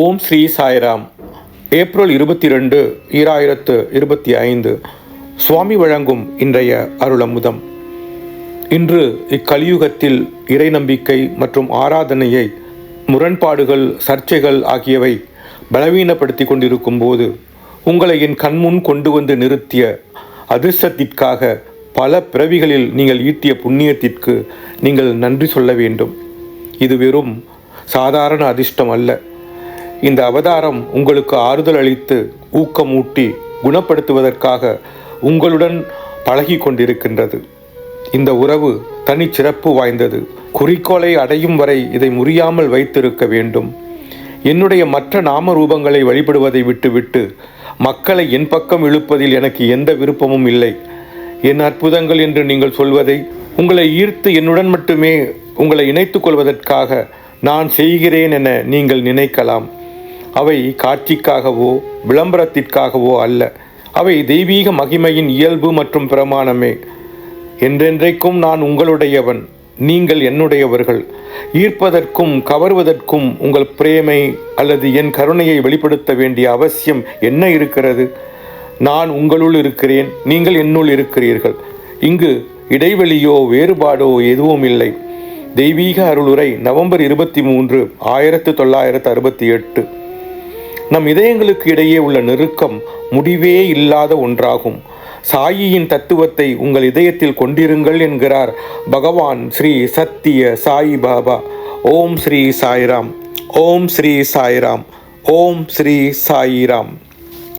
ஓம் Sri Sairam. April இருபத்தி ரெண்டு ஈராயிரத்து இருபத்தி ஐந்து சுவாமி வழங்கும் இன்றைய அருளமுதம். இன்று இக்கலியுகத்தில் இறை நம்பிக்கை மற்றும் ஆராதனையை முரண்பாடுகள் சர்ச்சைகள் ஆகியவை பலவீனப்படுத்தி கொண்டிருக்கும் போது உங்களை என் கண்முன் கொண்டு வந்து நிறுத்திய அதிர்ஷ்டத்திற்காக பல பிறவிகளில் நீங்கள் ஈட்டிய புண்ணியத்திற்கு நீங்கள் நன்றி சொல்ல வேண்டும். இது வெறும் சாதாரண அதிர்ஷ்டம் அல்ல. இந்த அவதாரம் உங்களுக்கு ஆறுதல் அளித்து ஊக்கமூட்டி குணப்படுத்துவதற்காக உங்களுடன் பழகி கொண்டிருக்கின்றது இந்த உறவு தனிச்சிறப்பு வாய்ந்தது. குறிக்கோளை அடையும் வரை இதை முறியாமல் வைத்திருக்க வேண்டும். என்னுடைய மற்ற நாம ரூபங்களை வழிபடுவதை விட்டுவிட்டு மக்களை என் பக்கம் இழுப்பதில் எனக்கு எந்த விருப்பமும் இல்லை. என் அற்புதங்கள் என்று நீங்கள் சொல்வதை உங்களை ஈர்த்து என்னுடன் மட்டுமே உங்களை இணைத்துக் கொள்வதற்காக நான் செய்கிறேன் என நீங்கள் நினைக்கலாம். அவை காட்சிக்காகவோ விளம்பரத்திற்காகவோ அல்ல. அவை தெய்வீக மகிமையின் இயல்பு மற்றும் பிரமாணமே. என்றென்றைக்கும் நான் உங்களுடையவன் நீங்கள் என்னுடையவர்கள். ஈர்ப்பதற்கும் கவர்வதற்கும் உங்கள் பிரேமை அல்லது என் கருணையை வெளிப்படுத்த வேண்டிய அவசியம் என்ன இருக்கிறது? நான் உங்களுள் இருக்கிறேன் நீங்கள் என்னுள் இருக்கிறீர்கள். இங்கு இடைவெளியோ வேறுபாடோ எதுவும் இல்லை. தெய்வீக அருளுரை நவம்பர் இருபத்தி மூன்று ஆயிரத்து தொள்ளாயிரத்து அறுபத்தி எட்டு. நம் இதயங்களுக்கு இடையே உள்ள நெருக்கம் முடிவே இல்லாத ஒன்றாகும். சாயியின் தத்துவத்தை உங்கள் இதயத்தில் கொண்டிருங்கள் என்கிறார் பகவான் ஸ்ரீ சத்திய சாய் பாபா. ஓம் ஸ்ரீ சாய்ராம். ஓம் ஸ்ரீ சாய்ராம். ஓம் ஸ்ரீ சாயிராம்.